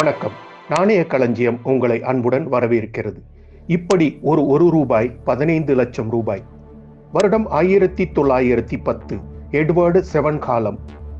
வணக்கம். நாணய களஞ்சியம் உங்களை அன்புடன் வரவேற்கிறது. இப்படி ஒரு ஒரு ரூபாய் பதினைந்து லட்சம் ரூபாய். வருடம் ஆயிரத்தி தொள்ளாயிரத்தி பத்து எட்வர்டு செவன் காலம்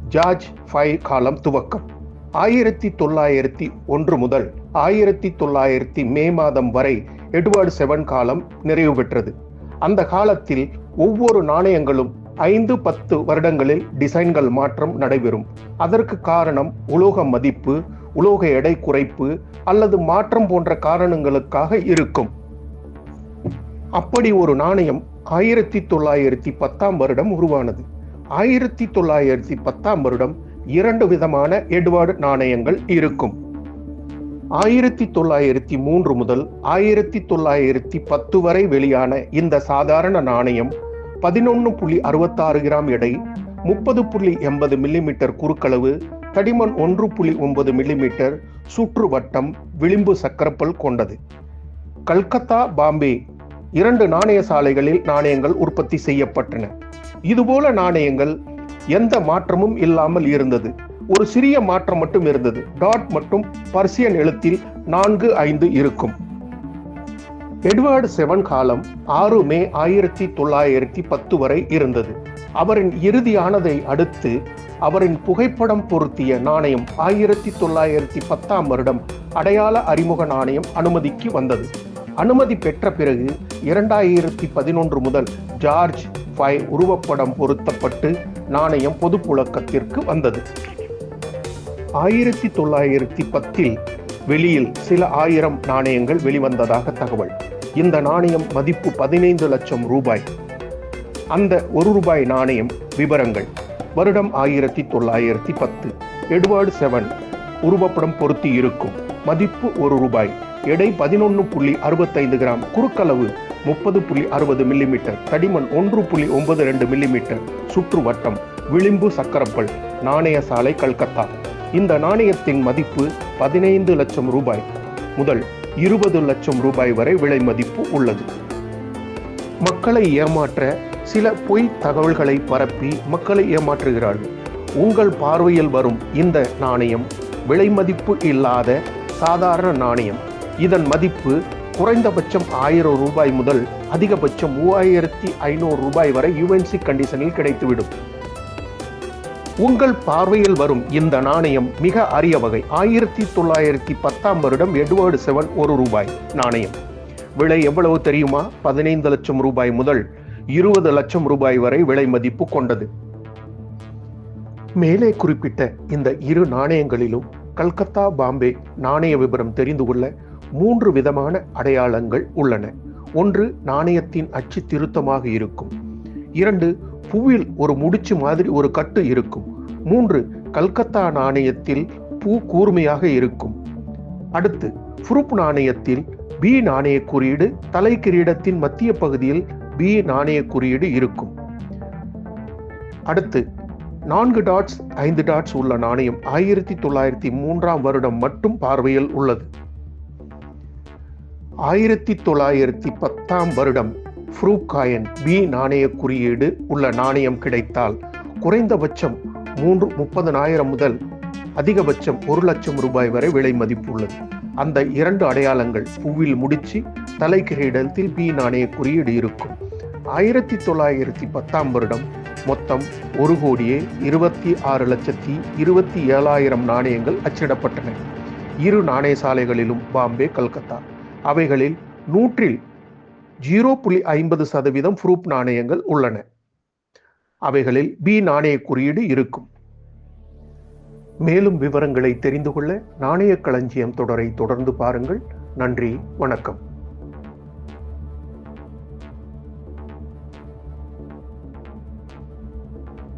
ஜார்ஜ் ஃபைவ் காலம் துவக்கம். ஆயிரத்தி தொள்ளாயிரத்தி ஒன்று முதல் ஆயிரத்தி தொள்ளாயிரத்தி மே மாதம் வரை எட்வர்டு செவன் காலம் நிறைவு பெற்றது. அந்த காலத்தில் ஒவ்வொரு நாணயங்களும் ஐந்து பத்து வருடங்களில் டிசைன்கள் மாற்றம் நடைபெறும். அதற்கு காரணம் உலோக மதிப்பு உலோக எடை குறைப்பு அல்லது மாற்றம் போன்ற காரணங்களுக்காக இருக்கும். அப்படி ஒரு நாணயம் ஆயிரத்தி தொள்ளாயிரத்தி பத்தாம் வருடம் உருவானது. ஆயிரத்தி தொள்ளாயிரத்தி பத்தாம் வருடம் இரண்டு விதமான எட்வர்டு நாணயங்கள் இருக்கும். ஆயிரத்தி தொள்ளாயிரத்தி மூன்று முதல் ஆயிரத்தி தொள்ளாயிரத்தி பத்து வரை வெளியான இந்த சாதாரண நாணயம் பதினொன்று புள்ளி அறுபத்தாறு கிராம் எடை முப்பது புள்ளி எண்பது மில்லிமீட்டர் குறுக்களவு தடிமன் ஒன்று புள்ளி ஒன்பது மில்லிமீட்டர் சுற்று வட்டம் விளிம்பு சக்கரப்பல் கொண்டது. கல்கத்தா பாம்பே இரண்டு நாணய சாலைகளில் நாணயங்கள் உற்பத்தி செய்யப்பட்டன. இதுபோல நாணயங்கள் எந்த மாற்றமும் இல்லாமல் இருந்தது. ஒரு சிறிய மாற்றம் மட்டும் இருந்தது. டாட் மற்றும் பர்சியன் எழுத்தில் நான்கு ஐந்து இருக்கும். எட்வர்டு செவன் காலம் ஆறு மே ஆயிரத்தி தொள்ளாயிரத்தி பத்து வரை இருந்தது. அவரின் இறுதியானதை அடுத்து அவரின் புகைப்படம் பொருத்திய நாணயம் ஆயிரத்தி தொள்ளாயிரத்தி பத்தாம் வருடம் அடையாள அறிமுக நாணயம் அனுமதிக்கு வந்தது. அனுமதி பெற்ற பிறகு இரண்டாயிரத்தி பதினொன்று முதல் ஜார்ஜ் ஃபை உருவப்படம் பொருத்தப்பட்டு நாணயம் பொது புழக்கத்திற்கு வந்தது. ஆயிரத்தி தொள்ளாயிரத்தி பத்தில் வெளியில் சில ஆயிரம் நாணயங்கள் வெளிவந்ததாக தகவல். இந்த நாணயம் மதிப்பு பதினைந்து லட்சம் ரூபாய். அந்த ஒரு ரூபாய் நாணயம் விவரங்கள் வருடம் ஆயிரத்தி தொள்ளாயிரத்தி பத்து. Edward seven. உருவப்படம் பொருத்தி இருக்கும். மதிப்பு ஒரு ரூபாய். எடை பதினொன்று புள்ளி அறுபத்தைந்து கிராம். குறுக்களவு முப்பது புள்ளி அறுபது மில்லிமீட்டர். தடிமன் ஒன்று புள்ளி ஒன்பது ரெண்டு மில்லிமீட்டர். சுற்று வட்டம். விளிம்பு சக்கரப்பல். நாணய சாலை கல்கத்தா. இந்த நாணயத்தின் மதிப்பு பதினைந்து லட்சம் ரூபாய். முதல் இருபது லட்சம் ரூபாய் வரை விலை மதிப்பு உள்ளது. மக்களை ஏமாற்ற சில பொய் தகவல்களை பரப்பி மக்களை ஏமாற்றுகிறார்கள். உங்கள் பார்வையில் வரும் இந்த நாணயம் விலை மதிப்பு இல்லாத சாதாரண நாணயம். இதன் மதிப்பு குறைந்தபட்சம் ஆயிரம் ரூபாய் முதல் அதிகபட்சம் மூவாயிரத்தி ஐநூறு ரூபாய் வரை யுஎன்சி கண்டிஷனில் கிடைத்துவிடும். உங்கள் பார்வையில் வரும் இந்த நாணயம் மிக அரிய வகை. ஆயிரத்தி தொள்ளாயிரத்தி பத்தாம் வருடம் எட்வர்டு செவன் ஒரு ரூபாய் நாணயம். விலை எவ்வளவு தெரியுமா? பதினைந்து லட்சம் ரூபாய் முதல் இருபது லட்சம் ரூபாய் வரை விலை மதிப்பு கொண்டது. மேலே குறிப்பிட்ட இந்த இரு நாணயங்களிலும் கல்கத்தா பாம்பே நாணய விபரம் தெரிந்து கொள்ள மூன்று விதமான அடையாளங்கள் உள்ளன. ஒன்று நாணயத்தின் அச்சு திருத்தமாக இருக்கும். இரண்டு பூவில் ஒரு முடிச்சு மாதிரி ஒரு கட்டு இருக்கும். மூன்று கல்கத்தா நாணயத்தில் பூ கூர்மையாக இருக்கும். அடுத்து ஃபுருப் நாணயத்தில் பி நாணய குறியீடு தலை கிரீடத்தின் மத்திய பகுதியில் பி நாணய குறியீடு இருக்கும். அடுத்து நான்கு டாட்ஸ் ஐந்து டாட்ஸ் உள்ள நாணயம் ஆயிரத்தி தொள்ளாயிரத்தி மூன்றாம் வருடம் மட்டும் பார்வையில் உள்ளது. ஆயிரத்தி தொள்ளாயிரத்தி பத்தாம் வருடம் ஃப்ரூகாயன் பி நாணய குறியீடு உள்ள நாணயம் கிடைத்தால் குறைந்தபட்சம் மூன்று முப்பதனாயிரம் முதல் அதிகபட்சம் ஒரு லட்சம் ரூபாய் வரை விலை மதிப்பு உள்ளது. அந்த இரண்டு அடையாளங்கள் பூவில் முடிச்சு தலைக்கிரீடத்தில் பி நாணய குறியீடு இருக்கும். ஆயிரத்தி தொள்ளாயிரத்தி பத்தாம் வருடம். மொத்தம் ஒரு கோடியே இருபத்தி ஆறு லட்சத்தி இருபத்தி ஏழாயிரம் நாணயங்கள் அச்சிடப்பட்டன. இரு நாணய சாலைகளிலும் பாம்பே கல்கத்தா. அவைகளில் நூற்றில் ஜீரோ புள்ளி ஐம்பது சதவீதம் ஃப்ரூப் நாணயங்கள் உள்ளன. அவைகளில் பி நாணய குறியீடு இருக்கும். மேலும் விவரங்களை தெரிந்து கொள்ள நாணய களஞ்சியம் தொடரை தொடர்ந்து பாருங்கள். நன்றி வணக்கம்.